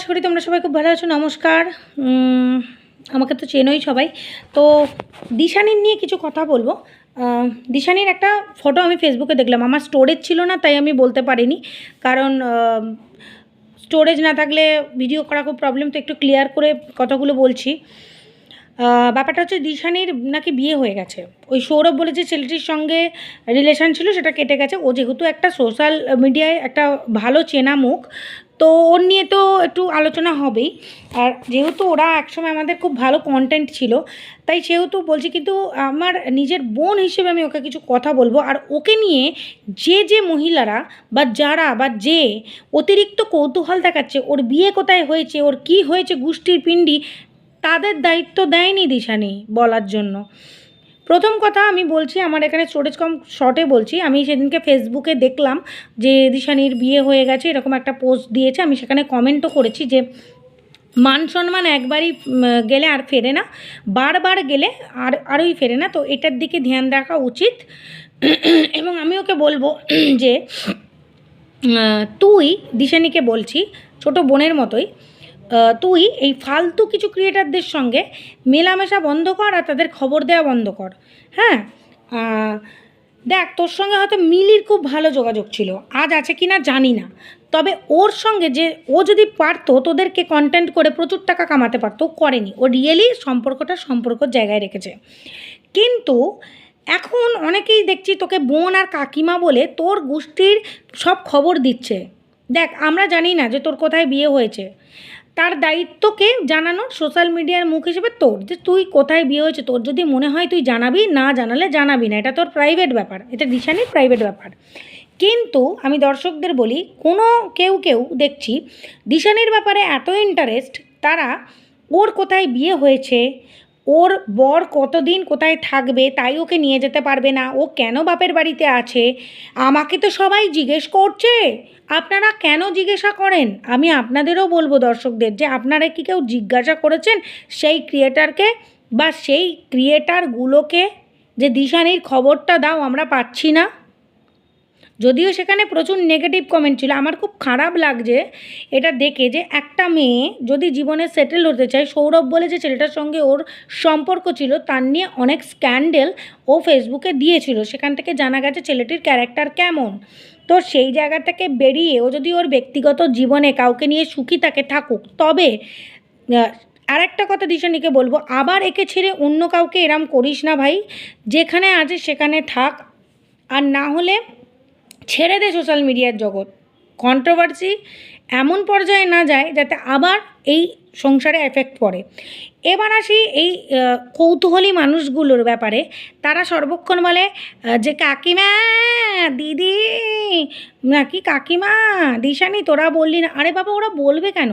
আশা করি তোমরা সবাই খুব ভালো আছো, নমস্কার। আমাকে তো চেনোই সবাই। তো দিশানির নিয়ে কিছু কথা বলব। দিশানির একটা ফটো আমি ফেসবুকে দেখলাম। আমার স্টোরেজ ছিল না, তাই আমি বলতে পারিনি। কারণ স্টোরেজ না থাকলে ভিডিও করা খুব প্রবলেম তো একটু ক্লিয়ার করে কথাগুলো বলছি। ব্যাপারটা হচ্ছে দিশানির নাকি বিয়ে হয়ে গেছে। ওই সৌরভ বলে যে ছেলেটির সঙ্গে রিলেশন ছিল সেটা কেটে গেছে। ও যেহেতু একটা সোশ্যাল মিডিয়ায় একটা ভালো চেনা মুখ, তো ওর নিয়ে তো একটু আলোচনা হবেই। আর যেহেতু ওরা একসময় আমাদের খুব ভালো কন্টেন্ট ছিল, তাই সেহেতু বলছি কিন্তু আমার নিজের বোন হিসেবে আমি ওকে কিছু কথা বলব। আর ওকে নিয়ে যে যে মহিলারা বা যারা বা যে অতিরিক্ত কৌতূহল দেখাচ্ছে, ওর বিয়ে কোথায় হয়েছে, ওর কি হয়েছে, গোষ্ঠীর পিণ্ডি তাদের দায়িত্ব দেয়নি দিশানি বলার জন্য। প্রথম কথা আমি বলছি, আমার এখানে স্টোরেজ কম শর্টে বলছি। আমি সেদিনকে ফেসবুকে দেখলাম যে দিশানির বিয়ে হয়ে গেছে, এরকম একটা পোস্ট দিয়েছে। আমি সেখানে কমেন্টও করেছি যে, মান সম্মান একবারই গেলে আর ফেরে না, বারবার গেলে আর, আরোই ফেরে না। তো এটার দিকে ধ্যান রাখা উচিত। এবং আমি ওকে বলব যে তুই দিশানিকে বলছি, ছোট বোনের মতোই তুই এই ফালতু কিছু ক্রিয়েটারদের সঙ্গে মেলামেশা বন্ধ কর আর তাদের খবর দেওয়া বন্ধ কর। হ্যাঁ? দেখ, তোর সঙ্গে হয়তো মিলির খুব ভালো যোগাযোগ ছিল, আজ আছে কি না জানি না। তবে ওর সঙ্গে যে ও যদি পারতো, তোদেরকে কন্টেন্ট করে প্রচুর টাকা কামাতে পারতো করেনি। ও রিয়েলি সম্পর্কটা সম্পর্ক জায়গায় রেখেছে। কিন্তু এখন অনেকেই দেখছি তোকে বোন আর কাকিমা বলে তোর গোষ্ঠীর সব খবর দিচ্ছে। দেখ, আমরা জানি না যে তোর কোথায় বিয়ে হয়েছে। তার দায়িত্বকে জানানো সোশ্যাল মিডিয়ার মুখ হিসেবে তোর, যে তুই কোথায় বিয়ে হয়েছে, তোর যদি মনে হয় তুই জানাবি, না জানালে জানাবি না। এটা তোর প্রাইভেট ব্যাপার, এটা দিশানির প্রাইভেট ব্যাপার। কিন্তু আমি দর্শকদের বলি, কোনো কেউ কেউ দেখছি, দিশানির ব্যাপারে এত ইন্টারেস্ট তারা ওর কোথায় বিয়ে হয়েছে ওর বর কতদিন কোথায় থাকবে তাই ওকে নিয়ে যেতে পারবে না। ও কেন বাপের বাড়িতে আছে? আমাকে তো সবাই জিজ্ঞেস করছে। আপনারা কেন জিজ্ঞাসা করেন? আমি আপনাদেরও বলব দর্শকদের যে আপনারা কি কেউ জিজ্ঞাসা করেছেন সেই ক্রিয়েটারকে বা সেই ক্রিয়েটারগুলোকে? যে দিশানির খবরটা দাও, আমরা পাচ্ছি না। যদিও সেখানে প্রচুর নেগেটিভ কমেন্ট ছিল, আমার খুব খারাপ লাগছে এটা দেখে যে একটা মেয়ে যদি জীবনে সেটেল হতে চায়, সৌরভ বলে যে ছেলেটার সঙ্গে ওর সম্পর্ক ছিল, তার নিয়ে অনেক স্ক্যান্ডেল ও ফেসবুকে দিয়েছিল। সেখান থেকে জানা গেছে ছেলেটির ক্যারেক্টার কেমন। তো সেই জায়গা থেকে বেরিয়ে ও যদি ওর ব্যক্তিগত জীবনে কাউকে নিয়ে সুখী থাকে থাকুক, তবে আর একটা কথা দিশানিকে বলব, আবার একে ছেড়ে অন্য কাউকে এরম করিস না ভাই, যেখানে আছে সেখানে থাক। আর না হলে ছেড়ে দে সোশ্যাল মিডিয়ার জগৎ। কন্ট্রোভার্সি এমন পর্যায়ে না যায় যাতে আবার এই সংসারে এফেক্ট পড়ে। এবার আসি এই কৌতূহলী মানুষগুলোর ব্যাপারে। তারা সর্বক্ষণ বলে যে কাকিমা, দিদি, নাকি কাকিমা, দিশানি, তোরা বললি না। আরে বাবা, ওরা বলবে কেন?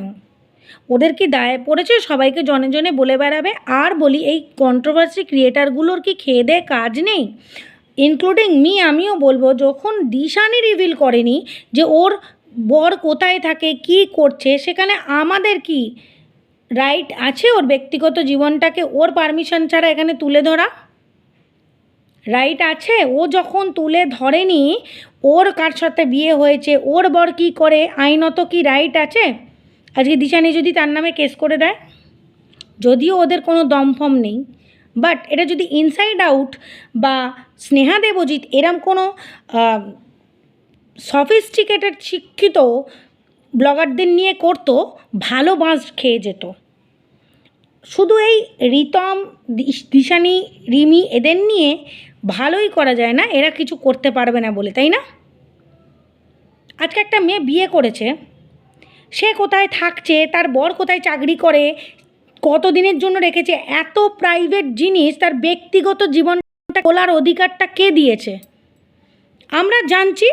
ওদের কি দায় পড়েছে? সবাইকে জনে জনে বলে বেড়াবে। আর বলি, এই কন্ট্রোভার্সি ক্রিয়েটারগুলোর কি খেয়ে দেয়ে কাজ নেই? ইনক্লুডিং মি আমিও বলব, যখন দিশানি রিভিল করেনি যে ওর বর কোথায় থাকে, কি করছে, সেখানে আমাদের কি রাইট আছে ওর ব্যক্তিগত জীবনটাকে? ওর পারমিশন ছাড়া এখানে তুলে ধরা? রাইট আছে? ও যখন তুলে ধরেনি, ওর কার সাথে বিয়ে হয়েছে, ওর বর কি করে, আইনত কি রাইট আছে? আজকে দিশানি যদি তার নামে কেস করে দেয়, যদিও ওদের কোনো দমফম নেই। বাট এটা যদি ইনসাইড আউট বা স্নেহা দেবজিৎ এরম কোনো সফিস্টিকেটেড শিক্ষিত ব্লগারদের নিয়ে করতো, ভালো বাঁশ খেয়ে যেত। শুধু এই রিতম, দিশ- দিশানি, রিমি এদের নিয়ে ভালোই করা যায় না, এরা কিছু করতে পারবে না বলে, তাই না? আজকে একটা মেয়ে বিয়ে করেছে, সে কোথায় থাকছে, তার বর কোথায় চাকরি করে কত দিনের জন্য রেখেছে? এত প্রাইভেট জিনিস, তার ব্যক্তিগত জীবনটা খোলার অধিকারটা কে দিয়েছে? আমরা জানছি,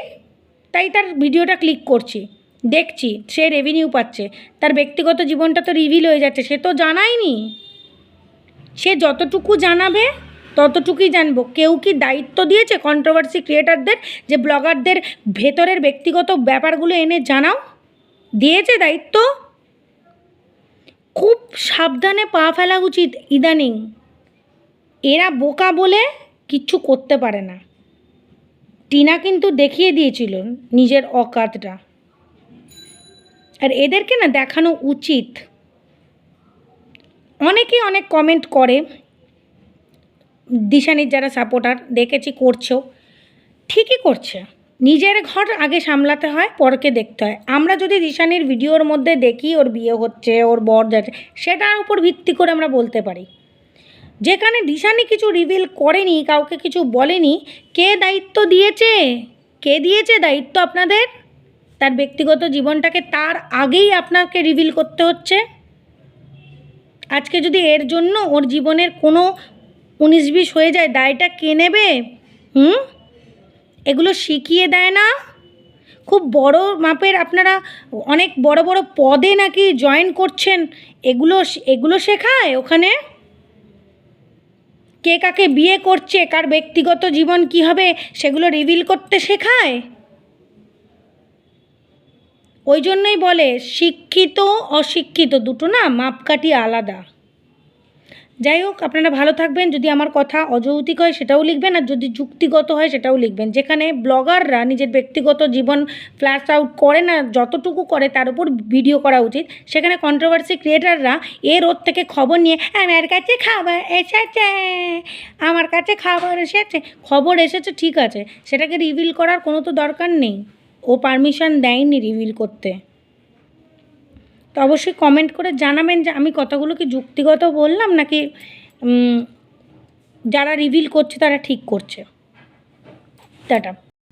তাই তার ভিডিওটা ক্লিক করছি, দেখছি, সে রেভিনিউ পাচ্ছে। তার ব্যক্তিগত জীবনটা তো রিভিল হয়ে যাচ্ছে, সে তো জানায়নি। সে যতটুকু জানাবে, ততটুকুই জানব। কেউ কি দায়িত্ব দিয়েছে কন্ট্রোভার্সি ক্রিয়েটারদের যে ব্লগারদের ভেতরের ব্যক্তিগত ব্যাপারগুলো এনে জানাও? দিয়েছে দায়িত্ব? খুব সাবধানে পা ফেলা উচিত ইদানিং। এরা বোকা বলে কিচ্ছু করতে পারে না। টিনা কিন্তু দেখিয়ে দিয়েছিল নিজের অকাতটা। আর এদেরকে না দেখানো উচিত। অনেকেই অনেক কমেন্ট করে, দিশানির যারা সাপোর্টার দেখেছি করছ ঠিকই করছে। নিজের ঘর আগে সামলাতে হয়, পরকে দেখতে হয়। আমরা যদি দিশানির ভিডিওর মধ্যে দেখি ওর বিয়ে হচ্ছে, ওর বর যাচ্ছে, সেটার উপর ভিত্তি করে আমরা বলতে পারি। যেখানে দিশানি কিছু রিভিল করেনি, কাউকে কিছু বলেনি, কে দায়িত্ব দিয়েছে? কে দিয়েছে দায়িত্ব আপনাদের? তার ব্যক্তিগত জীবনটাকে তার আগেই আপনাকে রিভিল করতে হচ্ছে। আজকে যদি এর জন্য ওর জীবনের কোনো উনিশ বিশ হয়ে যায়, দায়টা কে নেবে? হুম? এগুলো শিখিয়ে দেয় না। খুব বড় মাপের আপনারা অনেক বড় বড় পদে নাকি জয়েন করছেন, এগুলো এগুলো শেখায় ওখানে? কে কাকে বিয়ে করছে, কার ব্যক্তিগত জীবন কী হবে, সেগুলো রিভিল করতে শেখায়? ওই জন্যই বলে, শিক্ষিত, অশিক্ষিত দুটো না, মাপকাঠি আলাদা। যাই হোক, আপনারা ভালো থাকবেন। যদি আমার কথা অযৌতিক হয়, সেটাও লিখবেন। আর যদি যুক্তিগত হয়, সেটাও লিখবেন। যেখানে ব্লগাররা নিজের ব্যক্তিগত জীবন ফ্ল্যাশ আউট করে না, যতটুকু করে, তার উপর ভিডিও করা উচিত। সেখানে কন্ট্রোভার্সি ক্রিয়েটাররা এর ওর থেকে খবর নিয়ে, আমার কাছে খাবার এসেছে, আমার কাছে খাবার এসেছে। খবর এসেছে, ঠিক আছে। সেটাকে রিভিল করার কোনো তো দরকার নেই। ও পারমিশন দেয়নি রিভিল করতে। তো অবশ্যই কমেন্ট করে জানাবেন যে আমি কথাগুলো কি যুক্তিগত বললাম নাকি যারা রিভিল করছে তারা ঠিক করছে। টাটা।